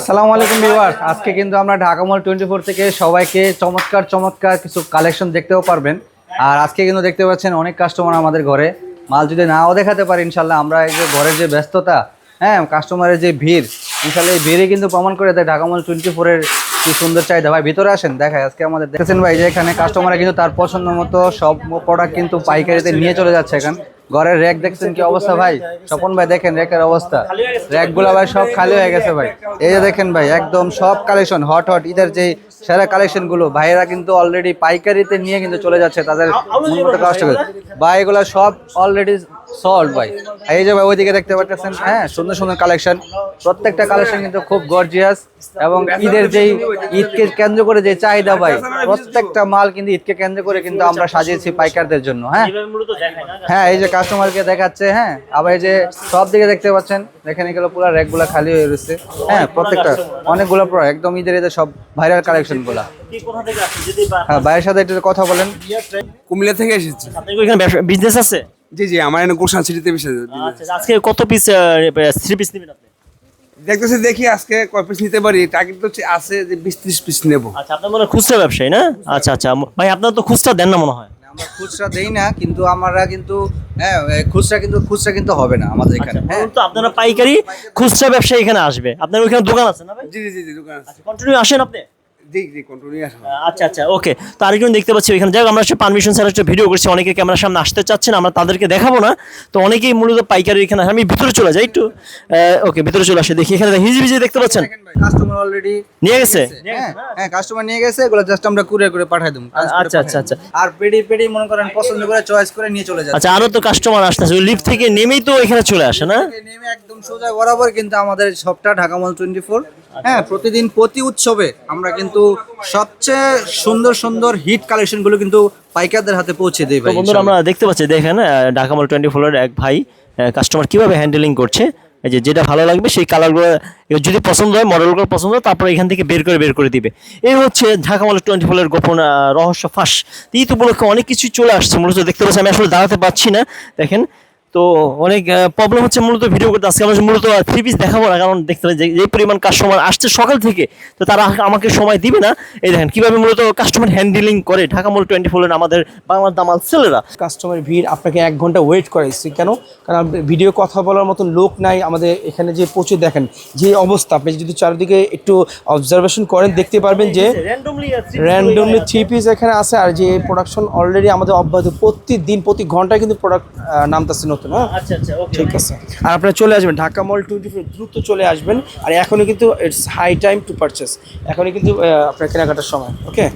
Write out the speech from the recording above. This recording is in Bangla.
আসসালামু আলাইকুম ভিউয়ার্স। আজকে কিন্তু আমরা ঢাকা মল টোয়েন্টি ফোর থেকে সবাইকে চমৎকার চমৎকার কিছু কালেকশন দেখতেও পারবেন। আর আজকে কিন্তু দেখতে পাচ্ছেন অনেক কাস্টমার আমাদের ঘরে। মাল যদি নাও দেখাতে পারি ইনশাল্লাহ আমরা এই যে ঘরের যে ব্যস্ততা হ্যাঁ কাস্টমারের যে ভিড় ইনশাল্লাহ এই ভিড়ে কিন্তু প্রমাণ করে দেয় ঢাকা মল টোয়েন্টি ফোরের কি সুন্দর চাহিদা। ভাই, ভিতরে আসেন দেখায় আজকে আমাদের দেখেছেন ভাই, যে এখানে কাস্টমার কিন্তু তার পছন্দ মতো সব প্রোডাক্ট কিন্তু পাইকারিতে নিয়ে চলে যাচ্ছে এখন। ঘরের র্যাক দেখছেন কি অবস্থা ভাই? স্বপন ভাই দেখেন র্যাকের অবস্থা। র্যাকগুলা ভাই সব খালি হয়ে গেছে ভাই। এই যে দেখেন ভাই, একদম সব কালেকশন হট হট ইদের যে সেরা কালেকশনগুলো, ভাইয়েরা কিন্তু অলরেডি পাইকারিতে নিয়ে কিন্তু চলে যাচ্ছে তাদের ভাই এগুলা সব অলরেডি সল্ভ ভাই। এই যে ভাই ওইদিকে দেখতে পাচ্ছেন হ্যাঁ সুন্দর সুন্দর কালেকশন প্রত্যেকটা কালেকশন কিন্তু খুব গর্জিয়াস এবং ঈদের যেই ঈদকে কেন্দ্র করে যে চাহিদা ভাই প্রত্যেকটা মাল কিন্তু ঈদকে কেন্দ্র করে কিন্তু আমরা সাজিয়েছি পাইকারদের জন্য হ্যাঁ? হ্যাঁ এই যে কাস্টমারকে দেখাচ্ছে হ্যাঁ? আবার এই যে সব দিকে দেখতে পাচ্ছেন দেখেন এগুলো পুরো র্যাকগুলা খালি হয়ে রয়েছে। হ্যাঁ প্রত্যেকটা অনেকগুলো পুরো একদম ঈদের ঈদের সব ভাইরাল কালেকশনগুলা হ্যাঁ ভাইয়ের সাথে একটু কথা বলেন। কুমিল্লা থেকে এসেছি। এখানে বিজনেস আছে? জি জি আমার এখানে গুলশান সিটিতে বেশি আচ্ছা আজকে কত পিস থ্রি পিস নেবেন আপনি? দেখতেছি দেখি আজকে কয় পিস নিতে পারি। টার্গেট তো হচ্ছে আছে যে বিশ ত্রিশ পিস নেব। আচ্ছা আপনার মনে হয় খুচরা ব্যবসায়ী না? আচ্ছা আচ্ছা ভাই আপনার তো খুচরা দেন না মনে হয়। আমরা খুচরা দেই না কিন্তু আমরা কিন্তু হ্যাঁ খুচরা কিন্তু খুচরা কিন্তু হবে না আমাদের এখানে আচ্ছা, হ্যাঁ। বলুন তো আপনারা পাইকারি খুচরা ব্যবসায়ী এখানে আসবে। আপনার ওইখানে দোকান আছে না ভাই? জি জি জি জি দোকান আছে। কন্টিনিউ আসেন আপনি। জি জি কন্টিনিউ আচ্ছা আচ্ছা ওকে তো আরেকজন দেখতে পাচ্ছি ওইখানে যাই আমরা পারমিশন স্যার একটা ভিডিও করছি অনেকে ক্যামেরার সামনে আসতে চাচ্ছেন আমরা তাদেরকে দেখাবো না। তো অনেকেই মূলত পাইকারি এখানে আমি ভিতরে চলে যাই একটু। ওকে ভিতরে চলে আসে। দেখি এখানে হিজি ভিজি দেখতে পাচ্ছেন? কাস্টমার অলরেডি নিয়ে গেছে? হ্যাঁ হ্যাঁ কাস্টমার নিয়ে গেছে এগুলো জাস্ট আমরা কুরিয়ার করে পাঠাই দেবো। আচ্ছা, আচ্ছা, আচ্ছা। আর পেডি পেডি মনে করেন পছন্দ করে চয়েস করে নিয়ে চলে যাচ্ছে। আচ্ছা আরও তো কাস্টমার আসতেছে লিফট থেকে নেমেই তো এখানে চলে আসে না? নেমে একদম সোজা বরাবর কিন্তু আমাদের সবটা ঢাকা মল টোয়েন্টি ফোর হ্যাঁ প্রতিদিন প্রতি উৎসবে আমরা কিন্তু সবচেয়ে সুন্দর সুন্দর হিট কালেকশনগুলো কিন্তু পাইকারদের হাতে পৌঁছে দিই ভাই বন্ধুরা আমরা দেখতে পাচ্ছি দেখেন ঢাকা মল টোয়েন্টি ফোরের এক ভাই কাস্টমার কীভাবে হ্যান্ডেলিং করছে এই যে যেটা ভালো লাগবে সেই কালারগুলো যদি পছন্দ হয় মডেলগুলো পছন্দ হয় তারপরে এখান থেকে বের করে বের করে দিবে। এই হচ্ছে ঢাকা মল টোয়েন্টি ফোরের গোপন রহস্য ফাঁস। ঈদ উপলক্ষে অনেক কিছু চলে আসছে মূলত দেখতে পাচ্ছি আমি আসলে দাঁড়াতে পারছি না। দেখেন তো অনেক প্রবলেম হচ্ছে মূলত ভিডিও করতে। আজকে আমরা মূলত থ্রি পিস দেখাবো না কারণ দেখতে যে- যে পরিমাণ কাস্টমার আসছে সকাল থেকে তো তারা আমাকে সময় দিবে না। এই দেখেন কীভাবে মূলত কাস্টমার হ্যান্ডেলিং করে ঢাকা মল টোয়েন্টি ফোরের আমাদের বাংলার দামাল ছেলেরা। কাস্টমার ভিড় আপনাকে এক ঘণ্টা ওয়েট করাইছি কেন? কারণ ভিডিও কথা বলার মতন লোক নাই আমাদের এখানে যে প্রচুর দেখেন যে অবস্থা। আপনি যদি চারিদিকে একটু অবজারভেশন করেন দেখতে পারবেন যে র্যান্ডমলি থ্রি পিস এখানে আছে আর যে প্রোডাকশন অলরেডি আমাদের অব্যাহত। প্রতিদিন প্রতি ঘন্টায় কিন্তু প্রোডাক্ট নামতেছে নতুন। হ্যাঁ? আচ্ছা আচ্ছা ওকে ঠিক আছে। আর আপনারা চলে আসবেন ঢাকা মল টোয়েন্টি ফোর দ্রুত চলে আসবেন। আর এখনই কিন্তু it's high time to purchase এখনই কিন্তু আপনার কেনাকাটার সময় ওকে